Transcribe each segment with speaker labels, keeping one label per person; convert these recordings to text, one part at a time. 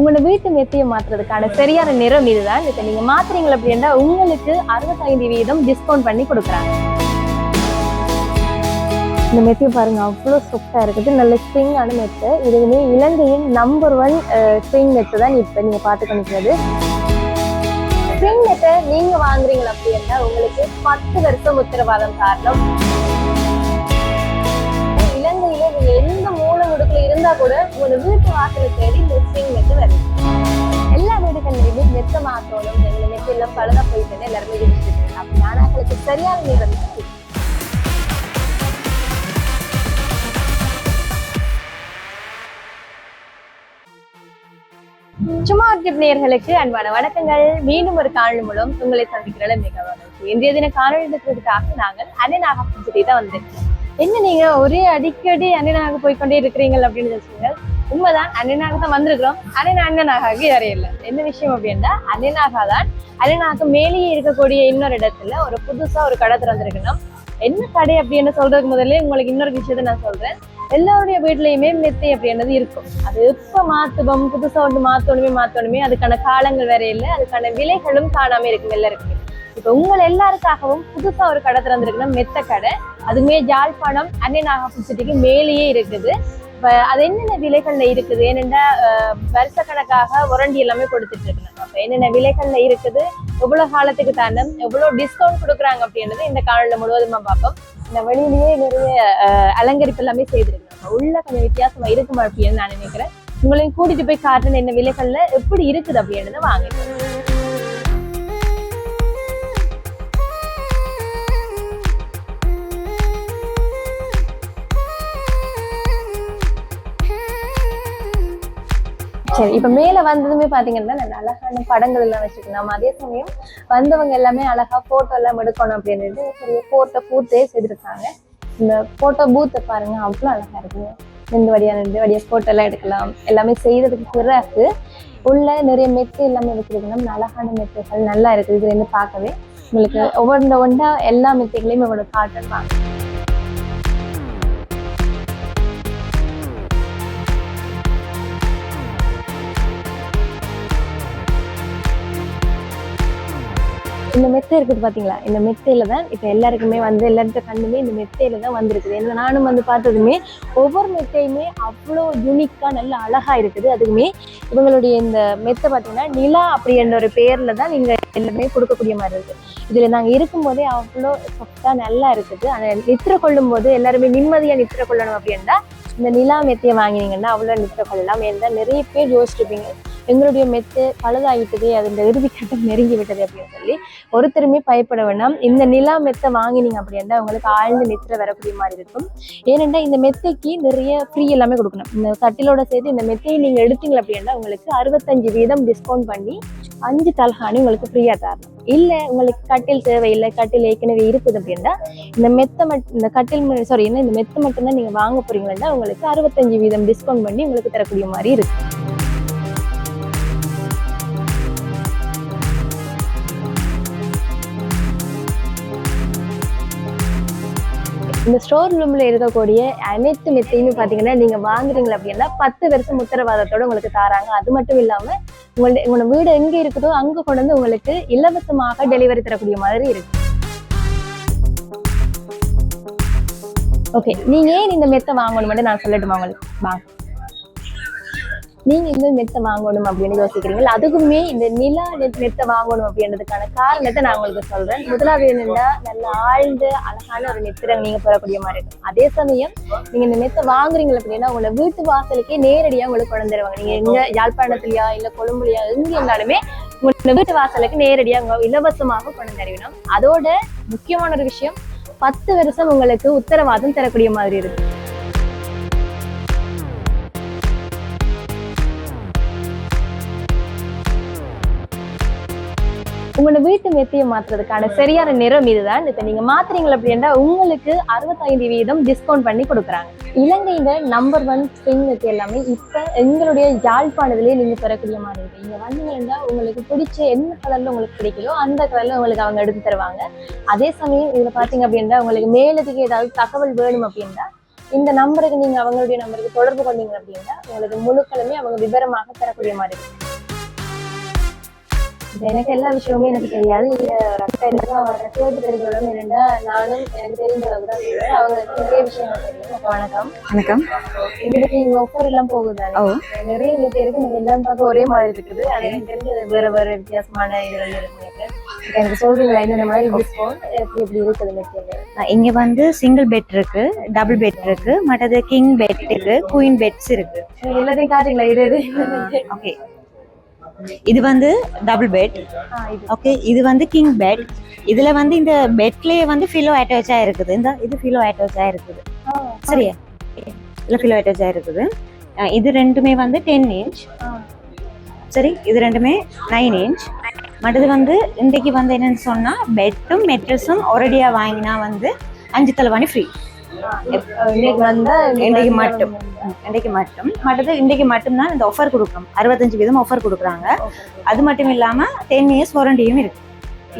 Speaker 1: உங்களோட வீட்டு மெத்தையை மாற்றுறதுக்கான சரியான நிறம் இதுதான். இப்போ நீங்கள் மாத்துறீங்க அப்படின்னா உங்களுக்கு அறுபத்தைந்து வீதம் டிஸ்கவுண்ட் பண்ணி கொடுக்குறாங்க. இந்த மெத்தையை பாருங்க அவ்வளோ சாஃப்டாக இருக்குது. நல்ல ஸ்ப்ரிங்கான மெத்தை இதுவுமே இலங்கையின் நம்பர் ஒன் ஸ்ப்ரிங் மெத்தை தான் இப்போ நீங்கள் பார்த்து கொண்டிருக்கிறது ஸ்ப்ரிங் மெத்தை நீங்கள் வாங்குறீங்க அப்படின்னா உங்களுக்கு பத்து வருஷம் உத்தரவாதம் காரணம். இருந்தா கூட உங்க வீட்டு வாசலை தேடி இந்த ஸ்ப்ரிங் மெத்தை வருது. எல்லா வீடுகள்லயுமே மெத்த மாத்தணும் எங்களை மெத்த எல்லாம் பழுதா போயிட்டு எல்லாருமே இருந்துட்டு இருக்காங்க. அப்படி ஆனாக்களுக்கு சரியான நேரம் சும்மா டிப் நேயர்களுக்கு அன்பான வணக்கங்கள். மீண்டும் ஒரு காணொலி மூலம் உங்களை சந்திக்கிறதுல மிக மகிழ்ச்சி. இன்றைய தின காணொலி எடுக்கிறதுக்காக நாங்கள் அண்ணனாக சுற்றி தான் வந்திருக்கோம் என்ன நீங்க ஒரே அடிக்கடி அண்ணனாக போய்க்கொண்டே இருக்கிறீங்க அப்படின்னு சொல்லுங்க உண்மைதான் அண்ணனாக தான் வந்திருக்கிறோம். அண்ணன் அண்ணனாக யாரே இல்லை. என்ன விஷயம் அப்படின்னா அண்ணனாக தான் அண்ணனாக மேலேயே இருக்கக்கூடிய இன்னொரு இடத்துல ஒரு புதுசா ஒரு கடை திறந்திருக்கணும். என்ன கடை அப்படின்னு சொல்றதுக்கு முதல்ல உங்களுக்கு இன்னொரு விஷயத்த நான் சொல்றேன். எல்லாருடைய வீட்லயுமே மெத்தை அப்படின்றது இருக்கும். அது எப்ப மாத்துவோம்? புதுசா ஒன்று மாத்தணுமே மாத்தணுமே அதுக்கான காலங்கள் வேற இல்லை. அதுக்கான விலைகளும் காணாம இருக்கும் எல்லாருக்குமே. இப்போ உங்கள் எல்லாருக்காகவும் புதுசா ஒரு கடை திறந்திருக்குன்னா மெத்த கடை. அதுமே ஜாழ்ப்பாணம் அன்னை நாகப்பட்டிக்கு மேலேயே இருக்குது. இப்ப அது என்னென்ன விலைகள்ல இருக்குது? ஏனென்றா வருஷ கணக்காக உரண்டி எல்லாமே கொடுத்துட்டு இருக்கணும் அப்ப என்னென்ன விலைகள்ல இருக்குது? எவ்வளவு காலத்துக்கு தாண்டம் எவ்வளவு டிஸ்கவுண்ட் கொடுக்குறாங்க அப்படின்றது இந்த காணொலியில முழுவதுமா பார்ப்போம். இந்த வெளியிலேயே நிறைய அலங்கரிப்பு எல்லாமே செய்திருக்காங்க உள்ள கொஞ்சம் வித்தியாசமா இருக்குமா அப்படின்னு நான் நினைக்கிறேன். உங்களையும் கூட்டிட்டு போய் காட்டுன என்ன விலைகள்ல எப்படி இருக்குது அப்படின்றத வாங்க. சரி இப்ப மேல வந்ததுமே பாத்தீங்கன்னா நல்ல அழகான படங்கள் எல்லாம் வச்சுக்கணும் அதே சமயம் வந்தவங்க எல்லாமே அழகா போட்டோ எல்லாம் எடுக்கணும் அப்படின்ட்டு சரி போட்டோ பூத்தே செய்திருக்காங்க. இந்த போட்டோ பூத்தை பாருங்க அவ்வளவு அழகா இருக்குங்க. இந்த வழியாக ரெண்டு வழியா போட்டோ எல்லாம் எடுக்கலாம். எல்லாமே செய்கிறதுக்கு பிறகு உள்ள நிறைய மெத்தை எல்லாமே வச்சிருக்கணும். நம்ம அழகான மெத்தைகள் நல்லா இருக்குது. இதுல இருந்து பார்க்கவே உங்களுக்கு ஒவ்வொன்ற ஒன்றா எல்லா மெத்தைகளையும் உங்களுக்கு காட்டலாம் இந்த மெத்தை இருக்குது பார்த்தீங்களா இந்த மெத்தையில தான் இப்போ எல்லாருக்குமே வந்து எல்லாருக்கும் கண்ணுமே இந்த மெத்தையில தான் வந்திருக்குது. ஏன்னா நானும் வந்து பார்த்ததுமே ஒவ்வொரு மெத்தையுமே அவ்வளோ யூனிக்காக நல்ல அழகா இருக்குது. அதுக்குமே இவங்களுடைய இந்த மெத்தை பார்த்தீங்கன்னா நிலா அப்படின்ற ஒரு பேர்ல தான் நீங்கள் எல்லாமே கொடுக்கக்கூடிய மாதிரி இருக்கு. இதில் நாங்கள் இருக்கும்போதே அவ்வளோ சொத்தா நல்லா இருக்குது. ஆனால் நித்திர கொள்ளும் போது எல்லாருமே நிம்மதியா நித்திர கொள்ளணும் அப்படின்னா இந்த நிலா மெத்தையை வாங்கினீங்கன்னா அவ்வளோ நித்திர கொள்ளலாம். ஏன்னா நிறைய பேர் யோசிச்சிருப்பீங்க எங்களுடைய மெத்தை பழுதாகிட்டது அதன் இறுதிக்கட்டம் நெருங்கி விட்டது அப்படின்னு சொல்லி ஒருத்தருமே பயப்பட வேண்டாம். இந்த நிலா மெத்தை வாங்கினீங்க அப்படின்னா உங்களுக்கு ஆழ்ந்து நித்திர வரக்கூடிய மாதிரி இருக்கும். ஏனென்றா இந்த மெத்தைக்கு நிறைய ஃப்ரீ எல்லாமே கொடுக்கணும். இந்த தட்டிலோட சேர்த்து இந்த மெத்தையை நீங்க எடுத்தீங்க அப்படின்னா உங்களுக்கு அறுபத்தஞ்சு வீதம் டிஸ்கவுண்ட் பண்ணி அஞ்சு தலகாணி உங்களுக்கு ஃப்ரீயா தரணும். இல்ல உங்களுக்கு கட்டில் தேவையில்லை கட்டில் ஏற்கனவே இருக்குது அப்படின்னா இந்த மெத்தை மட் இந்த கட்டில் சாரி என்ன இந்த மெத்தை மட்டும்தான் நீங்க வாங்க போகிறீங்கன்னா உங்களுக்கு அறுபத்தஞ்சு வீதம் டிஸ்கவுண்ட் பண்ணி உங்களுக்கு தரக்கூடிய மாதிரி இருக்கு இந்த ஸ்டோர் ரூம்ல இருக்கக்கூடிய அனைத்து மெத்தையுமே பாத்தீங்கன்னா நீங்க வாங்குறீங்க அப்படின்னா பத்து வருஷம் உத்தரவாதத்தோட உங்களுக்கு தராங்க. அது மட்டும் இல்லாம உங்களுடைய உங்களோட வீடு எங்க இருக்குதோ அங்க கொண்டு வந்து உங்களுக்கு இலவசமாக டெலிவரி தரக்கூடிய மாதிரி இருக்கு. ஓகே நீங்க ஏன் இந்த மெத்தை வாங்கணும்னு நான் சொல்லட்டுமா உங்களுக்கு? வாங்க. நீங்க இந்த மெத்தை வாங்கணும் அப்படின்னு யோசிக்கிறீங்களா அதுக்குமே இந்த நிலா மெத்தை வாங்கணும் அப்படின்றதுக்கான காரணத்தை நான் உங்களுக்கு சொல்றேன். முதலாவது என்னன்னா நல்ல ஆழ்ந்த அழகான ஒரு நெத்திரம் நீங்க பெறக்கூடிய மாதிரி இருக்கும். அதே சமயம் நீங்க இந்த மெத்தை வாங்குறீங்க அப்படின்னா உங்களோட வீட்டு வாசலுக்கே நேரடியா உங்களுக்கு கொண்டு தருவாங்க நீங்க எங்க யாழ்ப்பாணத்துலயா இல்ல கொழும்புலையா எங்க இருந்தாலுமே உங்களோட வீட்டு வாசலுக்கு நேரடியா உங்க இலவசமாக கொண்டு தருவினோம். அதோட முக்கியமான ஒரு விஷயம் பத்து வருஷம் உங்களுக்கு உத்தரவாதம் தரக்கூடிய மாதிரி இருக்கு. உங்களோட வீட்டு மெத்தையை மாத்துறதுக்கான சரியான நிறம் இதுதான். இப்ப நீங்க மாத்துறீங்க அப்படின்னா உங்களுக்கு அறுபத்தைந்து வீதம் டிஸ்கவுண்ட் பண்ணி கொடுக்குறாங்க. இலங்கையில நம்பர் ஒன் ஸ்ப்ரிங் மெத்தி எல்லாமே இப்ப எங்களுடைய யாழ்ப்பாணத்திலேயே நீங்க பெறக்கூடிய மாதிரி இருக்கு. இங்க வந்தீங்கன்னா உங்களுக்கு பிடிச்ச என்ன கலர்ல உங்களுக்கு பிடிக்கலோ அந்த கலர்ல உங்களுக்கு அவங்க எடுத்து தருவாங்க. அதே சமயம் இதுல பாத்தீங்க அப்படின்னா உங்களுக்கு மேலதிக ஏதாவது தகவல் வேணும் அப்படின்னா இந்த நம்பருக்கு நீங்க அவங்களுடைய நம்பருக்கு தொடர்பு கொண்டீங்க அப்படின்னா உங்களுக்கு முழுக்களுமே அவங்க விவரமாக தரக்கூடிய மாதிரி இருக்கும் எனக்கு எல்லா விஷயமுமே எனக்கு தெரியாது. இது ரத்த எடுத்து கேட்டு என்னன்னா நானும் எனக்கு தெரிஞ்ச தான் அவங்க நிறைய விஷயங்கள் தெரியும். வணக்கம்.
Speaker 2: வணக்கம்.
Speaker 1: இதுக்கு இங்க ஒவ்வொரு எல்லாம் போகுது நிறைய இங்க நீங்க எல்லாம் பார்க்க ஒரே மாதிரி இருக்குது. அது எனக்கு தெரிஞ்சது வேற வேற வித்தியாசமான இதுகள் இருக்கு. எனக்கு. சொல்றீங்களா இந்த மாதிரி எப்படி எப்படி இருக்குது
Speaker 2: இங்க வந்து சிங்கிள் பெட் இருக்கு டபுள் பெட் இருக்கு மற்றது கிங் பெட் இருக்கு குயின் பெட்ஸ் இருக்கு.
Speaker 1: எல்லாத்தையும் காட்டுங்களா இது
Speaker 2: ஓகே இது வந்து டபுள் பெட் ஓகே இது. வந்து கிங் பெட் இதுல வந்து இந்த பெட்லயே வந்து ஃபிலோ அட்டாச் இருக்குது. இந்த இது ஃபிலோ அட்டாச் இருக்குது சரியா? இதுல ஃபிலோ அட்டாச் இருக்குது இது ரெண்டுமே வந்து டென் இன்ச். சரி இது ரெண்டுமே நைன் இன்ச் மற்றது வந்து இன்றைக்கு வந்து என்னன்னு சொன்னா பெட்டும் மெட்ரஸும் ஒரேடியா வாங்கினா வந்து அஞ்சு தலைவாணி ஃப்ரீ
Speaker 1: இன்னைக்கு வந்தா
Speaker 2: இன்றைக்கு மட்டும். இன்றைக்கு மட்டும். மற்றது இன்றைக்கு மட்டும்தான் இந்த ஆஃபர் கொடுக்குறோம் அறுபத்தஞ்சு வீதம் ஆஃபர் கொடுக்குறாங்க. அது மட்டும் இல்லாம டென் இயர்ஸ் வாரண்டியும் இருக்கு.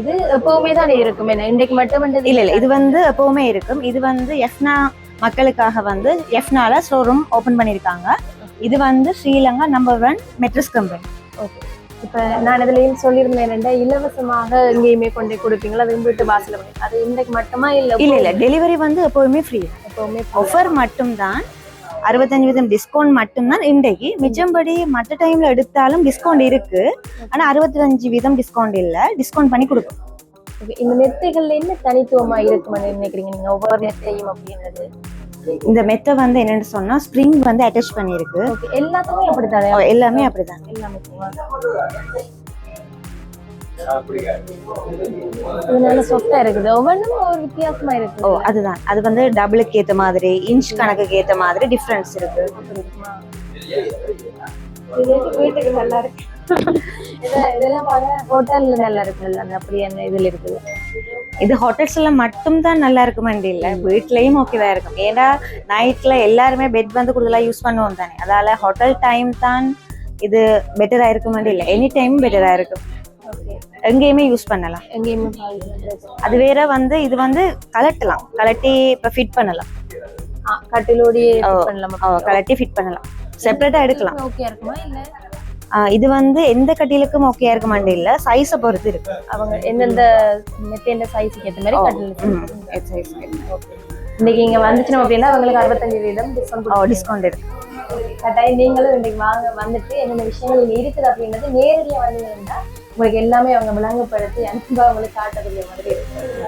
Speaker 1: இது எப்பவுமே தான் இருக்கும்? என்ன இன்னைக்கு மட்டும்
Speaker 2: இல்ல இல்ல. இது வந்து எப்பவுமே இருக்கும். இது வந்து எஃப்னா மக்களுக்காக வந்து எஃப்னால ஷோரூம் ஓபன் பண்ணியிருக்காங்க. இது வந்து Sri Lanka number one mattress company
Speaker 1: okay இப்ப நான் இதுலயும் சொல்லியிருந்தேன் என்னன்னா இலவசமாக எங்கேயுமே கொண்டு கொடுப்பீங்களா? அது வீட்டு வாசல்ல போய். அது இன்னைக்கு மட்டுமா இல்ல
Speaker 2: இல்ல இல்ல. டெலிவரி வந்து எப்பவுமே ஃப்ரீ
Speaker 1: எப்பவுமே
Speaker 2: ஆஃபர் மட்டும்தான். அறுபத்தஞ்சு வீதம் டிஸ்கவுண்ட் மட்டும்தான் இன்றைக்கு. மிச்சம்படி மற்ற டைம்ல எடுத்தாலும் டிஸ்கவுண்ட் இருக்கு. ஆனா அறுபத்தஞ்சு வீதம் டிஸ்கவுண்ட் இல்ல. டிஸ்கவுண்ட் பண்ணி கொடுக்கும்.
Speaker 1: இந்த மெத்தைகள்ல என்ன தனித்துவமா இருக்கும்னு நினைக்கிறீங்க நீங்க? ஒவ்வொரு மெத்தையும் அப்படின்றது.
Speaker 2: இந்த மெத்தை வந்து என்னன்னு சொன்னா ஸ்ப்ரிங் வந்து அட்டாச் பண்ணியிருக்கு
Speaker 1: ஓகே எல்லாத்துக்குமே அப்படித்தானே?
Speaker 2: ஓ, எல்லாமே அப்படிதான்.
Speaker 1: எல்லாமே இது நல்ல சொஃப்டா இருக்குது. ஒவ்வொன்றும் ஒரு வித்தியாசமா
Speaker 2: ஓ
Speaker 1: இருக்கு
Speaker 2: அதுதான். அது வந்து டபுளுக்கு ஏத்த மாதிரி இன்ச் கணக்குக்கு ஏத்த மாதிரி டிஃபரன்ஸ் இருக்கு.
Speaker 1: வீட்டுக்கு நல்லா இருக்கு. இத- இதெல்லாம் ஹோட்டல்ல நல்லா அந்த அப்படி அந்த இதுல இருக்குது.
Speaker 2: இது ஹோட்டல்ஸ்ல மட்டும் தான் நல்லா இருக்குமெண்டு இல்ல வீட்லயும் ஓகேவா இருக்கும். ஏன்னா நைட்ல எல்லாருமே பெட் வந்து கூடுதலா யூஸ் பண்ணுவோம் தானே. அதால ஹோட்டல் டைம் தான் இது பெட்டரா இருக்குமெண்டு இல்ல எனி டைம் பெட்டரா இருக்கும் எங்கேயுமே யூஸ் பண்ணலாம்.
Speaker 1: எங்கேயுமே.
Speaker 2: அது வேற வந்து இது வந்து கலட்டலாம். கலட்டி இப்ப ஃபிட் பண்ணலாம்.
Speaker 1: கட்டிலோடயே பண்ணலாமா?
Speaker 2: கலட்டி ஃபிட் பண்ணலாம். செப்பரேட்டா எடுக்கலாம்.
Speaker 1: ஓகே இருக்குமா இல்ல?
Speaker 2: இது வந்து எந்த கட்டிலுக்கும் ஓகே இருக்க மாட்டே இல்ல சைஸை பொறுத்து இருக்கு.
Speaker 1: அவங்க எந்தெந்த மெத்தேண்ட சைஸுக்கு ஏத்த மாதிரி
Speaker 2: ஓ,
Speaker 1: கட்டில்
Speaker 2: size.
Speaker 1: இன்னைக்கு இங்க வந்துச்சு அப்படின்னா அவங்களுக்கு அறுபத்தஞ்சு வீதம் டிஸ்கவுண்ட்
Speaker 2: ஓ டிஸ்கவுண்ட் இருக்கு.
Speaker 1: கட்டாயம் நீங்களும் இன்னைக்கு வாங்க வந்துட்டு என்னென்ன விஷயங்கள் இங்க இருக்குது அப்படின்றது நேரடியா வந்தீங்கன்னா உங்களுக்கு எல்லாமே அவங்க விளங்கப்படுத்தி அன்பா உங்களுக்கு காட்டக்கூடிய மாதிரி இருக்கும்.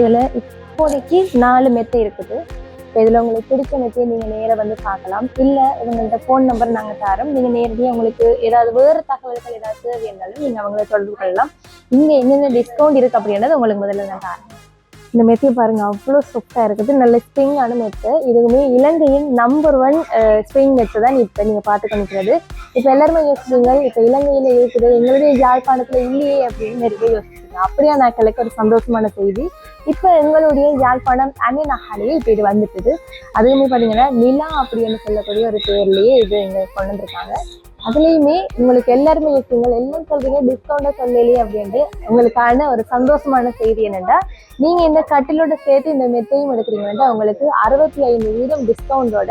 Speaker 1: இதில் இப்போதைக்கு நாலு மெத்தை இருக்குது. இப்போ இதில் உங்களுக்கு பிடிச்ச மெத்தையை நீங்கள் நேராக வந்து பார்க்கலாம். இல்லை இவங்கள்ட்ட ஃபோன் நம்பர் நாங்கள் தரோம். நீங்கள் நேரடியாக உங்களுக்கு ஏதாவது வேறு தகவல்கள் ஏதாவது தேவை இருந்தாலும் நீங்கள் அவங்கள தொடர்பு கொள்ளலாம். இங்கே என்னென்ன டிஸ்கவுண்ட் இருக்குது அப்படின்றது உங்களுக்கு முதல்ல நான் தரேன். இந்த மெத்தையை பாருங்க அவ்வளோ சாஃப்டா இருக்குது. நல்ல ஸ்ப்ரிங்கான மெத்தை. இதுவுமே இலங்கையின் நம்பர் ஒன் ஸ்ப்ரிங் மெத்தை தான் இப்போ நீங்கள் பார்த்து கொண்டிருக்கிறது. இப்போ எல்லாருமே யோசிப்பீங்க இப்போ இலங்கையில் இருக்குது. எங்களுடைய யாழ்ப்பாணத்தில் இல்லையே அப்படின்னு நிறைய யோசிச்சுங்க நான் நாட்களுக்கு ஒரு சந்தோஷமான செய்தி. இப்போ எங்களுடைய யாழ்ப்பாணம் அணி நகரையே இப்போ இது வந்துட்டுது. அதுவுமே பார்த்தீங்கன்னா நிலா அப்படின்னு சொல்லக்கூடிய ஒரு பேர்லயே இது எங்களுக்கு கொண்டு வந்திருக்காங்க. அதுலேயுமே உங்களுக்கு எல்லாருமே இருக்கீங்க எல்லாம் சொல்றீங்க? டிஸ்கவுண்டா சொல்லலையே அப்படின்ட்டு உங்களுக்கான ஒரு சந்தோஷமான செய்தி என்னென்னா நீங்க இந்த கட்டிலோட சேர்த்து இந்த மெத்தையும் எடுக்கிறீங்கன்னா உங்களுக்கு அறுபத்தி ஐந்து வீதம் டிஸ்கவுண்டோட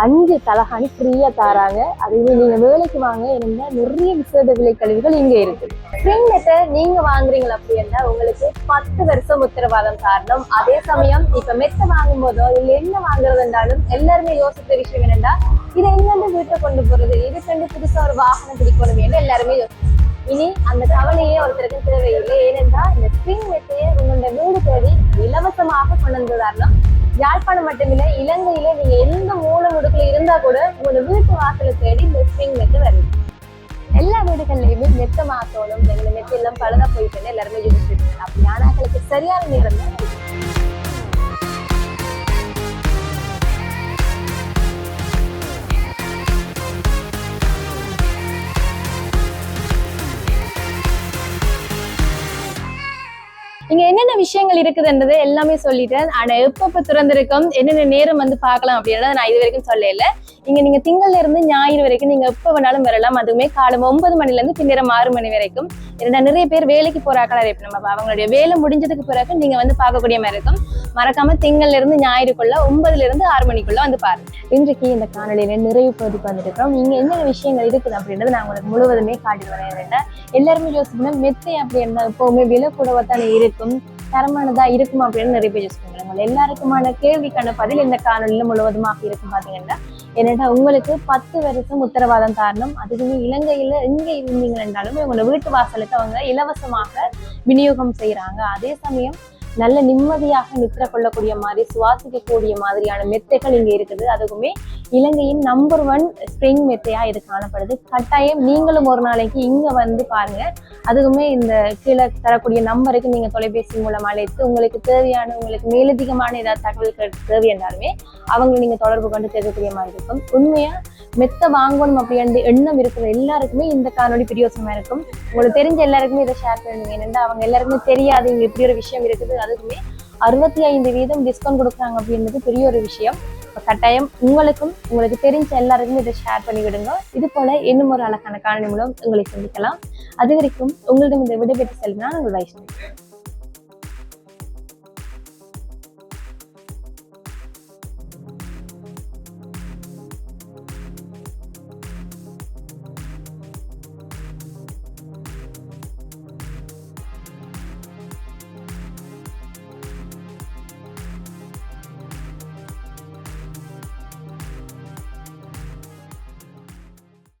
Speaker 1: அஞ்சு தலகாணி ஃப்ரீயா தராங்க. அதுவே நீங்க வேலைக்கு வாங்க இருந்தா நிறைய விசேட விலை கழிவுகள் இங்க இருக்கு. ஸ்ப்ரிங் மெத்தை நீங்க வாங்குறீங்க அப்படின்னா உங்களுக்கு பத்து வருஷம் உத்தரவாதம் காரணம். அதே சமயம் இப்ப மெத்தை வாங்கும் போதோ இல்ல என்ன வாங்குறது எல்லாருமே யோசித்த விஷயம் என்னன்னா இதை எங்கெண்டு வீட்டை கொண்டு போறது? கண்டு புதுசா ஒரு வாகனம் பிடிக்கணும் எல்லாருமே யோசிச்சு. இனி அந்த கவலையே ஒருத்தருக்கு தேவையில்லை. ஏனென்றால் இந்த ஸ்ப்ரிங் மெத்தையை உங்களோட வீடு தேடி இலவசமாக கொண்டு வந்ததாலும் யாழ்ப்பாணம் மட்டுமில்லை இலங்கையில நீங்க எந்த மூல முடுக்குல இருந்தா கூட உங்களோட வீட்டு வாசலை தேடி இந்த ஸ்ப்ரிங் நெட் வருது. எல்லா வீடுகள்லயுமே மெத்த மாத்தோணும் எங்களை மெத்த எல்லாம் பழுதா போயிட்டு எல்லாருமே யோசிச்சுட்டு அப்படி ஆனாக்களுக்கு சரியான நேரம் தான். இங்க என்னென்ன விஷயங்கள் இருக்குதுன்றது எல்லாமே சொல்லிட்டேன். ஆனா எப்பப்ப திறந்திருக்கும் என்னென்ன நேரம் வந்து பார்க்கலாம் அப்படின்றத நான் இது வரைக்கும் சொல்லல. இங்க நீங்க திங்கள்ல இருந்து ஞாயிறு வரைக்கும் நீங்க எப்ப வேணாலும் வரலாம். அதுவுமே காலம் ஒன்பது மணில இருந்து பின்னிரம் ஆறு மணி வரைக்கும். ஏன்னா நிறைய பேர் வேலைக்கு போறாக்களா இருப்போம் நம்ம அவங்களுடைய வேலை முடிஞ்சதுக்கு பிறகு நீங்க வந்து பார்க்கக்கூடிய மாதிரி இருக்கும். மறக்காம திங்கள்ல இருந்து ஞாயிறுக்குள்ள ஒன்பதுல இருந்து ஆறு மணிக்குள்ள வந்து பாருங்க. இன்றைக்கு இந்த காணொலியில நிறைவு பகுதிக்கு வந்துருக்கோம் இங்க என்னென்ன விஷயங்கள் இருக்குது அப்படின்றது நான் உங்களுக்கு முழுவதுமே காட்டி வரேன் வேண்டாம் எல்லாருமே யோசிக்கணும் மெத்தை அப்படின்னா எப்பவுமே விலை கூடவா தானே இருக்கும். தரமானதா இருக்குமா அப்படின்னு நிறைய பேர் யோசிப்பாங்க எல்லாருக்குமான கேள்விக்கான பதில் இந்த காணொலியில முழுவதுமாக இருக்கும். பாத்தீங்கன்னா என்னடா உங்களுக்கு பத்து வருஷம் உத்தரவாதம் காரணம் அதுக்குமே இலங்கையில எங்க இருந்தீங்க என்றாலும் உங்களோட வீட்டு வாசலுக்கு அவங்க இலவசமாக விநியோகம் செய்யறாங்க அதே சமயம் நல்ல நிம்மதியாக நித்திர கொள்ளக்கூடிய மாதிரி சுவாசிக்கக்கூடிய மாதிரியான மெத்தைகள் இங்கே இருக்குது. அதுக்குமே இலங்கையின் நம்பர் ஒன் ஸ்ப்ரிங் மெத்தையா இது காணப்படுது. கட்டாயம் நீங்களும் ஒரு நாளைக்கு இங்க வந்து பாருங்க. அதுக்குமே இந்த கீழே தரக்கூடிய நம்பருக்கு நீங்க தொலைபேசி மூலம் அழைத்து உங்களுக்கு தேவையான உங்களுக்கு மேலதிகமான ஏதாவது தகவல்கள் தேவை என்றாலுமே அவங்களை நீங்க தொடர்பு கொண்டு தெரிவிக்கக்கூடிய மாதிரி இருக்கும். உண்மையா மெத்த வாங்கணும் அப்படின்ற எண்ணம் இருக்கிற எல்லாருக்குமே இந்த காணொலி பிரியோசமாக இருக்கும். உங்களுக்கு தெரிஞ்ச எல்லாருக்குமே இதை ஷேர் பண்ணுங்க. ஏன்னா அவங்க எல்லாருக்குமே தெரியாது இங்க இப்படி ஒரு விஷயம் இருக்குது. அதுக்குமே அறுபத்தி ஐந்து வீதம் டிஸ்கவுண்ட் கொடுக்குறாங்க அப்படின்றது பெரிய ஒரு விஷயம். கட்டாயம் உங்களுக்கும் உங்களுக்கு தெரிஞ்ச எல்லாருக்குமே இதை ஷேர் பண்ணி விடுங்க இது போல இன்னும் ஒரு அழகான காணொலி மூலம் உங்களை சந்திக்கலாம். அது வரைக்கும் உங்களிடம் இந்த விடைபெற்று செல்வனா உங்கள் வைஷ்ணவி.